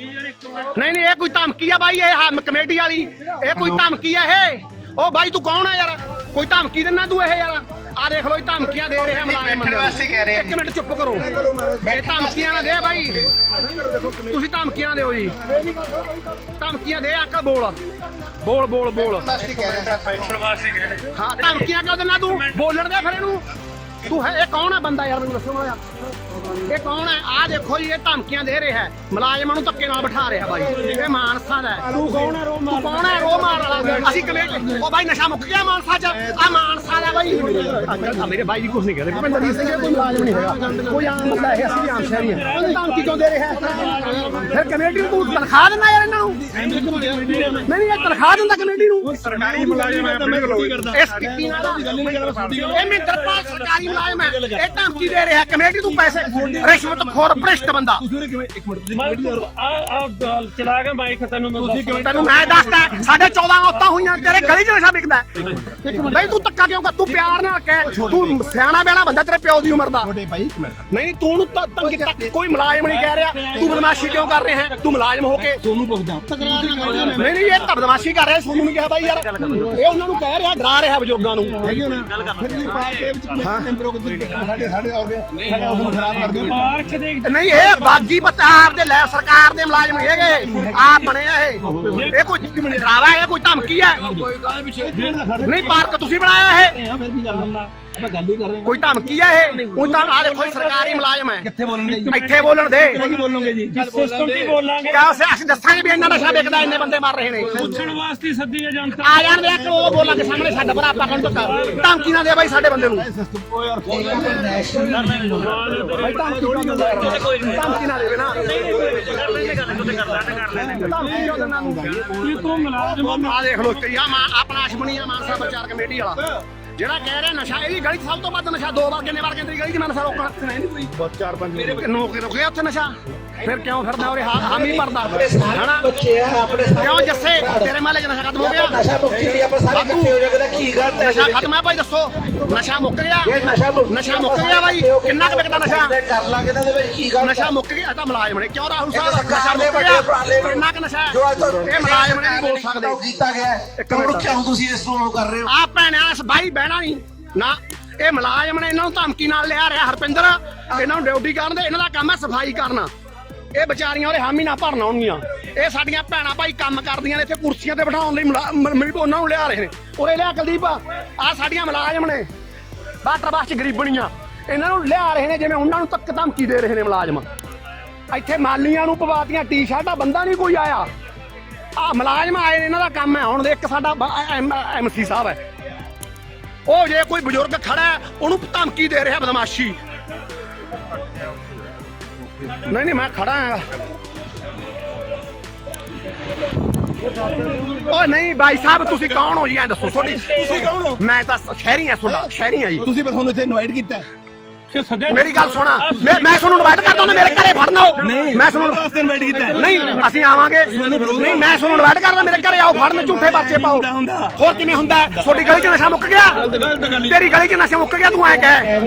ਨਹੀਂ ਨਹੀਂ ਇਹ ਕੋਈ ਧਮਕੀ ਆ ਬਾਈ ਇਹ ਕਮੇਟੀ ਵਾਲੀ। ਇਹ ਕੋਈ ਧਮਕੀ ਆ ਇਹ। ਉਹ ਬਾਈ ਤੂੰ ਕੌਣ ਆ ਯਾਰ? ਕੋਈ ਧਮਕੀ ਦਿੰਨਾ ਤੂੰ ਇਹ ਯਾਰ? ਆ ਦੇਖ ਲੋ ਇਹ ਧਮਕੀਆਂ ਦੇ ਰਿਹਾ ਰਹੇ। ਆ ਇੱਕ ਮਿੰਟ ਚੁੱਪ ਕਰੋ। ਇਹ ਧਮਕੀਆਂ ਨਾ ਦੇ ਬਾਈ। ਤੁਸੀਂ ਧਮਕੀਆਂ ਦਿਓ ਜੀ। ਧਮਕੀਆਂ ਦੇ ਆਕਾ ਬੋਲ। ਬੋਲ ਬੋਲ ਬੋਲ। ਹਾਂ ਧਮਕੀਆਂ ਕਿਉਂ ਦਿੰਦਾ ਤੂੰ? ਬੋਲਣ ਦੇ ਫਿਰ ਇਹਨੂੰ। ਤੂੰ ਹੈ ਇਹ ਕੌਣ ਹੈ ਬੰਦਾ ਯਾਰ ਮੈਨੂੰ ਦੱਸੋ ਮਾੜਾ ਇਹ ਕੌਣ ਹੈ? ਆ ਦੇਖੋ ਜੀ ਇਹ ਧਮਕੀਆਂ ਦੇ ਰਿਹਾ ਹੈ। ਮੁਲਾਜ਼ਮਾਂ ਨੂੰ ਧੱਕੇ ਨਾਲ ਬਿਠਾ ਰਿਹਾ ਬਾਈ। ਇਹ ਮਾਨਸਾ ਦਾ ਹੈ। ਤੂੰ ਕੌਣ ਹੈ? ਰੋ ਮਾਰ ਤੂੰ ਕੌਣ ਹੈ? ਅਸੀਂ ਕਮੇਟੀ ਉਹ ਬਾਈ ਨਸ਼ਾ ਮੁੱਕ ਗਿਆ ਮਾਨਸਾ ਚ। ਆ ਮਾਨਸਾ ਦਾ ਬਾਈ। ਆ ਮੇਰੇ ਬਾਈ ਜੀ ਕੁਝ ਨਹੀਂ ਕਹਿੰਦੇ। ਭਿੰਦਰ ਸਿੰਘ ਇਹ ਕੋਈ ਮੁਲਾਜ਼ਮ ਨਹੀਂ ਹੈਗਾ। ਕੋਈ ਆਮ ਬੰਦਾ ਹੈ ਅਸੀਂ ਵੀ ਆਮ ਸ਼ਹਿਰੀ ਹਾਂ। ਉਹ ਧਮਕੀ ਕਿਉਂ ਦੇ ਰਿਹਾ ਹੈ? ਫਿਰ ਕਮੇਟੀ ਨੂੰ ਤੂੰ ਤਨਖਾਹ ਦਿੰਦਾ ਯਾਰ ਇਹਨਾਂ ਨੂੰ? ਨਹੀਂ ਨਹੀਂ ਇਹ ਤਨਖਾਹ ਦਿੰਦਾ ਕਮੇਟੀ ਨੂੰ। ਸਰਕਾਰੀ ਮੁਲਾਜ਼ਮ ਹੈ ਆਪਣੇ ਕੋਲ ਇਸ ਕਿੱਤੀ ਨਾਲ ਇਹ ਮਿੰਦਰਪਾਲ ਸਰਕਾਰੀ ਮੁਲਾਜ਼ਮ ਹੈ। ਇਹ ਧਮਕੀ ਦੇ ਰਿਹਾ ਕਮੇਟੀ ਤੂੰ ਪੈਸੇ ਰਿਸ਼ਵਤ ਖੋਰ ਭ੍ਰਿਸ਼ਟ ਬੰਦਾ। ਚਲਾ ਕੇ ਮਾਈਕ ਤੈਨੂੰ ਮੈਂ ਦੱਸ ਤੈਨੂੰ ਮੈਂ ਦੱਸਦਾ ਸਾਡੇ 14 ਔਤਾਂ ਹੋਈਆਂ ਤੇਰੇ ਗਲੀ 'ਚ ਨਸ਼ਾ ਵਿਕਦਾ। ਨਹੀਂ ਤੂੰ ਧੱਕਾ ਕਿਉਂ ਕਰ? ਤੂੰ ਪਿਆਰ ਨਾਲ ਕਹਿ ਤੂੰ ਸਿਆਣਾ ਬੈਣਾ ਬੰਦਾ ਤੇਰੇ ਪਿਓ ਦੀ ਉਮਰ ਦਾ। ਨਹੀਂ ਤੂੰ ਨੂੰ ਤਾਂ ਤੰਗ ਕੀਤਾ ਕੋਈ ਮੁਲਾਜ਼ਮ ਨਹੀਂ ਕਹਿ ਰਿਹਾ। ਤੂੰ ਬਦਮਾਸ਼ੀ ਕਿਉਂ ਕਰ ਰਿਹਾ? ਹੈ ਤੂੰ ਮੁਲਾਜ਼ਮ ਹੋ ਕੇ ਤੁਹਾਨੂੰ ਪੁੱਛਦਾ। ਨਹੀਂ ਨਹੀਂ ਇਹ ਤਾਂ ਬਦਮਾਸ਼ੀ ਕਰ ਰਿਹਾ ਸੋਨੂੰ ਨਹੀਂ ਕਿਹਾ ਬਾਈ ਯਾਰ ਇਹ ਉਹਨਾਂ ਨੂੰ ਕਹਿ ਰਿਹਾ ਡਰਾ ਰਿਹਾ ਬਜ਼ੁਰਗਾਂ ਨੂੰ। ਹੈਗੀ ਨਾ? ਫਿਰ ਵੀ ਪਾਰਕ ਦੇ ਵਿੱਚ ਟੈਂਪਰੋ ਕਿਤੇ ਸਾਡੇ ਸਾਡੇ ਆਉਂਦੇ ਸਾਡੇ ਉਸ ਨੂੰ ਖਰਾਬ ਕਰਦੇ ਹੋ ਪਾਰਕ ਦੇ ਨਹੀਂ ਇਹ ਬਾਗੀ ਪਤਾਰ ਦੇ ਲੈ ਸਰਕਾਰ ਦੇ ਮੁਲਾਜ਼ਮ ਹੈਗੇ। ਆ ਬਣੇ ਆ ਇਹ। ਇਹ ਕੋਈ ਡਰਾਵਾ ਹੈ ਕੋਈ ਧਮਕੀ ਹੈ? ਨਹੀਂ। ਪਾਰਕ ਤੁਸੀਂ ਬਣਾਇਆ ਇਹ? ਗੱਲ ਹੀ ਕਰ ਰਹੇ। ਕੋਈ ਧਮਕੀ ਹੈ ਇਹ? ਕੋਈ ਤਾਂ ਆ ਦੇਖੋ ਇਹ ਸਰਕਾਰੀ ਮੁਲਾਜ਼ਮ ਹੈ। ਕਿੱਥੇ ਬੋਲਣਗੇ ਜੀ? ਇੱਥੇ ਬੋਲਣ ਦੇ। ਕੀ ਬੋਲੋਗੇ ਜੀ? ਸਿਸਟਮ ਦੀ ਬੋਲਾਂਗੇ। ਕਿਆ ਅਸੀਂ ਅਸੀਂ ਦੱਸਾਂਗੇ ਵੀ ਇੰਨਾ ਨਸ਼ਾ ਵਿਕਦਾ ਇੰਨੇ ਬੰਦੇ ਮਰ ਰਹੇ ਨੇ। ਪੁੱਛਣ ਵਾਸਤੇ ਸੱਦੀ ਹੈ ਜਨਤਾ। ਆ ਜਾਣ ਦੇ ਉਹ ਬੋਲਾਂਗੇ ਸਾਹਮਣੇ ਛੱਡ ਪਰ ਆਪਾਂ ਕੰਨ ਧੱਕਾ ਧਮਕੀ ਨਾ ਦੇ ਬਾਈ ਸਾਡੇ ਬੰਦੇ ਨੂੰ। ਯਾਰ ਬਾਈ ਧਮਕੀ ਨਾ ਦੇਵੇ ਨਾ। ਧਮਕੀ ਕਿਉਂ ਦਿੰਦਾ ਨੂੰ ਕੀ ਤੂੰ ਮੁਲਾਜ਼ਮ ਆ। ਦੇਖ ਲੋ ਕਈਆ ਮਾਂ ਆਪਣਾ ਅਸ਼ਮਣੀਆ ਮਾਨਸਾ ਪ੍ਰਚਾਰ ਕਮੇਟੀ ਵਾਲਾ। ਜਿਹੜਾ ਕਹਿ ਰਿਹਾ ਨਸ਼ਾ ਇਹਦੀ ਗਲੀ 'ਚ ਸਭ ਤੋਂ ਵੱਧ ਨਸ਼ਾ ਦੋ ਵਾਰ ਕਿੰਨੇ ਵਾਰ ਕਹਿੰਦੀ ਗਲੀ 'ਚ ਮੈਂ ਨਸ਼ਾ ਰੋਕਣਾ ਨਹੀਂ ਕੋਈ। ਚਾਰ ਪੰਜ ਮੇਰੇ ਨੋਕ ਰੁਕਿਆ ਉੱਥੇ ਨਸ਼ਾ। ਫਿਰ ਕਿਉਂ ਫਿਰਦਾ ਉਹਦੇ ਹਾਂ ਹਾਮੀ ਭਰਦਾ। ਹਨਾ? ਬੱਚੇ ਆ ਆਪਣੇ ਕਿਉਂ ਜੱਸੇ? ਤੇਰੇ ਮਾਲੇ ਨਸ਼ਾ ਖਤਮ ਹੋ ਗਿਆ। ਨਸ਼ਾ ਮੁਕਤੀ ਲਈ ਆਪਾਂ ਸਾਰੇ ਇਕੱਠੇ ਹੋ ਜਾਗੇ ਕੀ ਗੱਲ ਹੈ? ਨਸ਼ਾ ਖਤਮ ਹੈ ਭਾਈ ਦੱਸੋ। ਨਸ਼ਾ ਮੁੱਕ ਗਿਆ। ਇਹ ਨਸ਼ਾ ਮੁੱਕ ਗਿਆ ਬਾਈ ਕਿੰਨਾ ਕੁ ਵਿਕਦਾ ਨਸ਼ਾ? ਕਰ ਲਾਂਗੇ ਤਾਂ ਵਿੱਚ ਕੀ ਗੱਲ ਨਸ਼ਾ ਮੁੱਕ ਗਿਆ ਤਾਂ ਮੁਲਾਜ਼ਮ ਨੇ। ਕਿਉਂ ਰਾਹੁਲ ਸਾਹਿਬ? ਨਸ਼ਾ ਮੁੱਕ ਗਿਆ। ਕਿੰਨਾ ਕੁ ਨਸ਼ਾ ਇਹ ਮੁਲਾਜ਼ਮ ਨੇ ਨਹੀਂ ਬੋਲ ਸਕਦੇ। ਕੀਤਾ ਗਿਆ ਕਿਉਂ ਕਿਉਂ ਤੁਸੀਂ ਇਸ ਨੂੰ ਕਰ ਰਹੇ ਹੋ? ਆ ਭੈਣਾਂ ਇਸ ਬਾਈ ਬਹਿਣਾ ਨਹੀਂ। ਨਾ ਇਹ ਮੁਲਾਜ਼ਮ ਨੇ ਇਹਨਾਂ ਨੂੰ ਧਮਕੀ ਨਾਲ ਲਿਆ ਰਿਹਾ ਹਰਪਿੰਦਰ। ਇਹਨਾਂ ਨੂੰ ਡਿਊਟੀ ਕਰਨ ਦੇ ਇਹਨਾਂ ਦਾ ਕੰਮ ਹੈ ਸਫ਼ਾਈ ਕਰਨਾ। ਇਹ ਵਿਚਾਰੀਆਂ ਉਹਦੇ ਹਾਮੀ ਨਾ ਭਰਨ ਆਉਣਗੀਆਂ। ਇਹ ਸਾਡੀਆਂ ਭੈਣਾਂ ਭਾਈ ਕੰਮ ਕਰਦੀਆਂ ਨੇ ਇੱਥੇ ਕੁਰਸੀਆਂ ਤੇ ਬਿਠਾਉਣ ਲਈ ਮੁਲਾ- ਉਹਨਾਂ ਨੂੰ ਲਿਆ ਰਹੇ ਨੇ। ਉਰੇ ਲਿਆ ਕੁਲਦੀਪ ਆ ਸਾਡੀਆਂ ਮੁਲਾਜ਼ਮ ਨੇ। ਬਾਟਰ ਬਾਸ ਚ ਗਰੀਬਣੀਆਂ ਇਹਨਾਂ ਨੂੰ ਲਿਆ ਰਹੇ ਨੇ ਜਿਵੇਂ ਉਹਨਾਂ ਨੂੰ ਤੱਕ ਧਮਕੀ ਦੇ ਰਹੇ ਨੇ ਮੁਲਾਜ਼ਮ। ਇੱਥੇ ਮਾਲੀਆਂ ਨੂੰ ਪਵਾਤੀਆਂ ਟੀ-ਸ਼ਰਟਾਂ ਬੰਦਾ ਨਹੀਂ ਕੋਈ ਆਇਆ। ਆ ਮੁਲਾਜ਼ਮ ਆਏ ਨੇ, ਇਹਨਾਂ ਦਾ ਕੰਮ ਹੈ। ਹੁਣ ਇੱਕ ਸਾਡਾ ਐਮਸੀ ਸਾਹਿਬ ਹੈ। ਉਹ ਜੇ ਕੋਈ ਬਜ਼ੁਰਗ ਖੜਾ ਉਹਨੂੰ ਧਮਕੀ ਦੇ ਰਿਹਾ ਬਦਮਾਸ਼ੀ। ਨਹੀਂ ਨਹੀਂ ਮੈਂ ਖੜਾ ਹਾਂ ਓ ਨਹੀਂ ਭਾਈ ਸਾਹਿਬ ਤੁਸੀਂ ਕੌਣ ਹੋ ਜੀ? ਐਂ ਦੱਸੋ ਤੁਹਾਡੀ ਤੁਸੀਂ ਕੌਣ ਹੋ? ਮੈਂ ਤਾਂ ਸ਼ਹਿਰੀ ਹਾਂ ਤੁਹਾਡਾ ਸ਼ਹਿਰੀ ਹਾਂ ਜੀ। ਤੁਸੀਂ ਬਸ ਤੁਹਾਨੂੰ ਇੱਥੇ ਇਨਵਾਈਟ ਕੀਤਾ। ਕਿ ਮੇਰੀ ਗੱਲ ਸੁਣਾ। ਮੈਂ ਮੈਂ ਤੁਹਾਨੂੰ ਇਨਵਾਈਟ ਕਰਦਾ ਹੁੰਦਾ ਮੇਰੇ ਘਰੇ ਫੜਨਾ ਹੋ ਮੈਂ ਤੁਹਾਨੂੰ ਵਾਸਤੇ ਇਨਵਾਈਟ ਕੀਤਾ ਨਹੀਂ ਅਸੀਂ ਆਵਾਂਗੇ। ਨਹੀਂ ਮੈਂ ਤੁਹਾਨੂੰ ਇਨਵਾਈਟ ਕਰਦਾ ਮੇਰੇ ਘਰੇ ਆਓ ਫੜਨ ਝੂਠੇ ਬੱਚੇ ਪਾਓ। ਹੁੰਦਾ। ਹੋਰ ਕਿਵੇਂ ਹੁੰਦਾ? ਹੈ? ਤੁਹਾਡੀ ਗਲੀ 'ਚ ਨਸ਼ਾ ਮੁੱਕ ਗਿਆ? ਤੇਰੀ ਗਲੀ 'ਚ ਨਸ਼ਾ ਮੁੱਕ ਗਿਆ ਤੂੰ ਐ ਕਹਿ।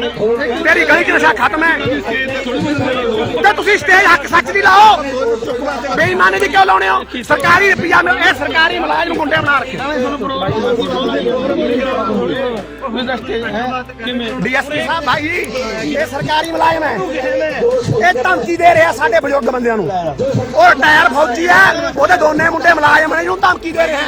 ਤੇਰੀ ਗਲੀ 'ਚ ਨਸ਼ਾ ਖਤਮ ਹੈ। ਤੇ ਤੁਸੀਂ ਸਟੇਜ ਹੱਕ ਸੱਚ ਦੀ ਲਾਓ। ਬੇਈਮਾਨੀ ਦੀ ਕਿਉਂ ਲਾਉਣੇ ਹੋ? ਸਰਕਾਰੀ ਰੁਪਈਆ ਮਿਲ ਇਹ ਸਰਕਾਰੀ ਮੁਲਾਜ਼ਮ ਗੁੰਡੇ ਬਣਾ ਰੱਖੇ। ਡੀਐਸਪੀ ਸਾਹਿਬ ਭਾਈ ਇਹ ਸਰਕਾਰੀ ਮੁਲਾਜ਼ਮ ਹੈ। ਇਹ ਧਮਕੀ ਦੇ ਰਿਹਾ ਸਾਡੇ ਬਜ਼ੁਰਗ ਬੰਦਿਆਂ ਨੂੰ। ਉਹ ਰਿਟਾਇਰ ਫੌਜੀ ਹੈ ਉਹਦੇ ਦੋਨੇ ਮੁੰਡੇ ਮੁਲਾਜ਼ਮ ਨੇ ਜਿਹਨੂੰ ਧਮਕੀ ਦੇ ਰਿਹਾ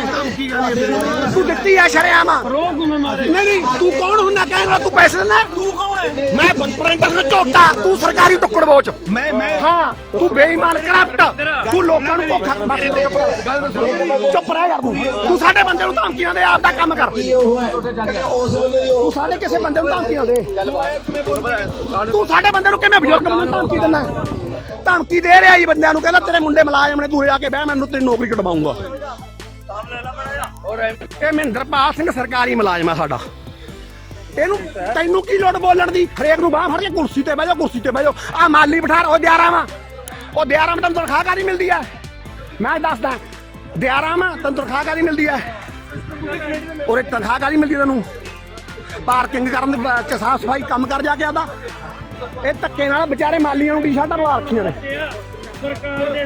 ਤੂੰ ਦਿੱਤੀ ਹੈ ਸ਼ਰਿਆਮ। ਨਹੀਂ ਨਹੀਂ ਤੂੰ ਕੌਣ ਹੁੰਦਾ? ਕਹਿਣ ਵਾਲਾ ਤੂੰ ਪੈਸੇ ਦਿੰਦਾ ਤੂੰ ਕੌਣ ਹੈ? ਮੈਂ ਪ੍ਰਿੰਟਰ ਦਾ ਝੋਟਾ ਤੂੰ ਸਰਕਾਰੀ ਟੁੱਕੜ ਬੋਚ। ਮੈਂ ਮੈਂ ਹਾਂ ਤੂੰ ਬੇਈਮਾਨ ਕਰਪਟ। ਤੂੰ ਲੋਕਾਂ ਨੂੰ ਧੋਖਾ ਬਸ ਚੁੱਪ ਰਹਿ ਯਾਰ ਤੂੰ। ਸਾਡੇ ਬੰਦੇ ਨੂੰ ਧਮਕੀਆਂ ਦੇ ਆਪ ਦਾ ਕੰਮ ਕਰ। ਤੂੰ ਸਾਡੇ ਕਿਸੇ ਬੰਦੇ ਨੂੰ ਧਮਕੀਆਂ ਦੇ। ਤੂੰ ਸਾਡੇ ਬੰਦੇ ਨੂੰ ਕਿਵੇਂ ਬਜ਼ੁਰਗ ਨੂੰ ਧਮਕੀ ਦਿੰਦਾ? ਧਮਕੀ ਦੇ ਰਿਹਾ ਜੀ ਬੰਦਿਆਂ ਨੂੰ, ਕਹਿੰਦਾ ਤੇਰੇ ਮੁੰਡੇ ਮੁਲਾਜ਼ਮ ਨੇ, ਤੂੰ ਆ ਕੇ ਬਹਿ ਮੈਨੂੰ ਤੇਰੀ ਨੌਕਰੀ ਕਟਵਾਉਂਗਾ ਇਹ ਮਹਿੰਦਰਪਾਲ ਸਿੰਘ ਸਰਕਾਰੀ ਮੁਲਾਜ਼ਮ ਆ ਸਾਡਾ। ਇਹਨੂੰ ਤੈਨੂੰ ਕੀ ਲੋੜ ਬੋਲਣ ਦੀ? ਹਰੇਕ ਨੂੰ ਬਾਹ ਫੜ ਕੇ ਕੁਰਸੀ ਤੇ ਬਹਿ ਜਾ ਕੁਰਸੀ ਤੇ ਬਹਿ ਜਾ ਆ ਮਾਲੀ ਬਿਠਾ ਉਹ ਦਿਆਰਾ ਵਾ ਉਹ ਦਿਆਰਾ ਮੈਂ ਤੈਨੂੰ ਤਨਖਾਹ ਕਾਦੀ ਮਿਲਦੀ ਆ। ਮੈਂ ਦੱਸਦਾ ਦਿਆਰਾ ਵਾ ਤੈਨੂੰ ਤਨਖਾਹ ਕਾਦੀ ਮਿਲਦੀ ਆ। ਔਰ ਇੱਕ ਤਨਖਾਹ ਕਾਦੀ ਮਿਲਦੀ ਤੈਨੂੰ। ਪਾਰਕਿੰਗ ਕਰਨ ਦੇ ਬਾਅਦ ਸਾਫ਼ ਸਫ਼ਾਈ ਕੰਮ ਕਰ ਜਾ ਕੇ ਆਦਾ। ਇਹ ਧੱਕੇ ਨਾਲ ਵਿਚਾਰੇ ਮਾਲੀਆਂ ਨੂੰ ਟੀ-ਸ਼ਰਟਾਂ ਲਵਾ ਰੱਖੀਆਂ ਨੇ। ਸਰਕਾਰ ਦੇ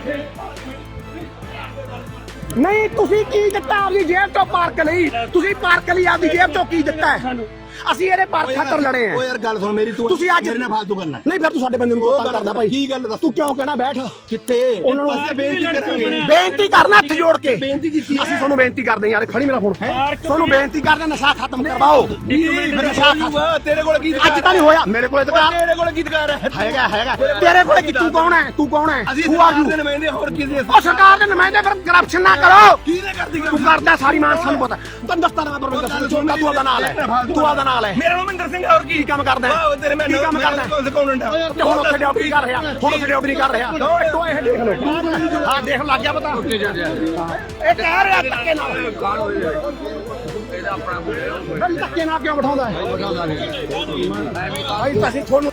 ਨਹੀਂ, ਤੁਸੀਂ ਕੀ ਦਿੱਤਾ ਆਪਦੀ ਜੇਬ ਤੋਂ ਪਾਰਕ ਲਈ? ਤੁਸੀਂ ਪਾਰਕ ਲਈ ਆਪਦੀ ਜੇਬ ਤੋਂ ਕੀ ਦਿੱਤਾ ਹੈ? ਅਸੀਂ ਇਹਦੇ ਪਾਰਕ ਖਾਤਰ ਲੜੇ ਆ। ਓ ਯਾਰ ਗੱਲ ਸੁਣ ਮੇਰੀ ਤੂੰ ਤੁਸੀਂ ਅੱਜ- ਮੇਰੇ ਨਾਲ ਫਾਲਤੂ ਕਰਨਾ। ਨਹੀਂ ਫਿਰ ਤੂੰ ਸਾਡੇ ਬੰਦੇ ਨੂੰ ਗੱਲ ਕਰਦਾ ਭਾਈ। ਕੀ ਗੱਲ ਦੱਸ? ਤੂੰ ਕਿਉਂ ਕਹਿਣਾ? ਬੈਠ। ਕਿੱਥੇ? ਉਹਨਾਂ ਨੂੰ ਅਸੀਂ ਬੇਨਤੀ ਕਰਾਂਗੇ। ਬੇਨਤੀ ਕਰਨਾ ਹੱਥ ਜੋੜ ਕੇ। ਬੇਨਤੀ ਕੀਤੀ ਅਸੀਂ ਤੁਹਾਨੂੰ ਬੇਨਤੀ ਕਰਦੇ ਹਾਂ ਯਾਰ ਖੜੀ ਮੇਰਾ ਫੋਨ। ਤੁਹਾਨੂੰ ਬੇਨਤੀ ਕਰਦੇ ਨਸ਼ਾ ਖਤਮ ਕਰਵਾਓ। ਨਸ਼ਾ ਖਤਮ। ਤੇਰੇ ਕੋਲ ਕੀ ਅੱਜ ਤਾਂ ਨਹੀਂ ਹੋਇਆ। ਮੇਰੇ ਕੋਲੇ ਤਾਂ ਤੇਰੇ ਕੋਲ ਕੀ ਅਧਿਕਾਰ ਹੈ? ਹੈਗਾ ਹੈਗਾ। ਤੇਰੇ ਕੋਲੇ ਕੀ ਤੂੰ ਕੌਣ ਹੈ? ਤੂੰ ਕੌਣ ਹੈ? ਤੂੰ ਆ ਦੇ ਨੁਮਾਇੰਦੇ ਹੋਰ ਕਿਸੇ ਉਹ ਸਰਕਾਰ ਦੇ ਨੁਮਾਇੰਦੇ ਫਿਰ ਕਰਪਸ਼ਨ ਨਾ ਕਰੋ। ਕਿਹਨੇ ਕਰਦੀ ਤੂੰ ਕਰਦਾ ਸਾਰੀ ਮਾਨ ਸਾਨੂੰ ਪਤਾ। ਤੈਨੂੰ ਦੱਸਦਾ ਨਾ ਮੈਂ ਤੂੰ ਆਦਾ ਨਾਲ ਹੈ। ਤੂੰ ਆਦਾ ਨਾਲ ਹੈ। ਮੇਰਾ ਨਾਮ ਮਹਿੰਦਰ ਸਿੰਘ ਹੋਰ ਕੀ? ਕੰਮ ਕਰਦਾ ਹੈ? ਵਾਹ ਤੇਰੇ ਮੈਂ ਕੀ ਕੰਮ ਕਰਦਾ ਹੈ? ਅਕਾਊਂਟੈਂਟ ਆ ਤੇ ਹੁਣ ਉੱਥੇ ਡਿਊਟੀ ਕਰ ਰਿਹਾ ਹੁਣ ਉੱਥੇ ਡਿਊਟੀ ਕਰ ਰਿਹਾ। ਟੋ ਇਹ ਦੇਖ ਲਓ। ਹਾਂ ਦੇਖ ਲੱਗ ਗਿਆ ਪਤਾ। ਇਹ ਕਹਿ ਰਿਹਾ ਧੱਕੇ ਨਾਲ। ਇਹਦਾ ਆਪਣਾ ਧੱਕੇ ਨਾਲ ਕਿਉਂ ਬਿਠਾਉਂਦਾ ਹੈ? ਭਾਈ ਤਾਂ ਅਸੀਂ ਤੁਹਾਨੂੰ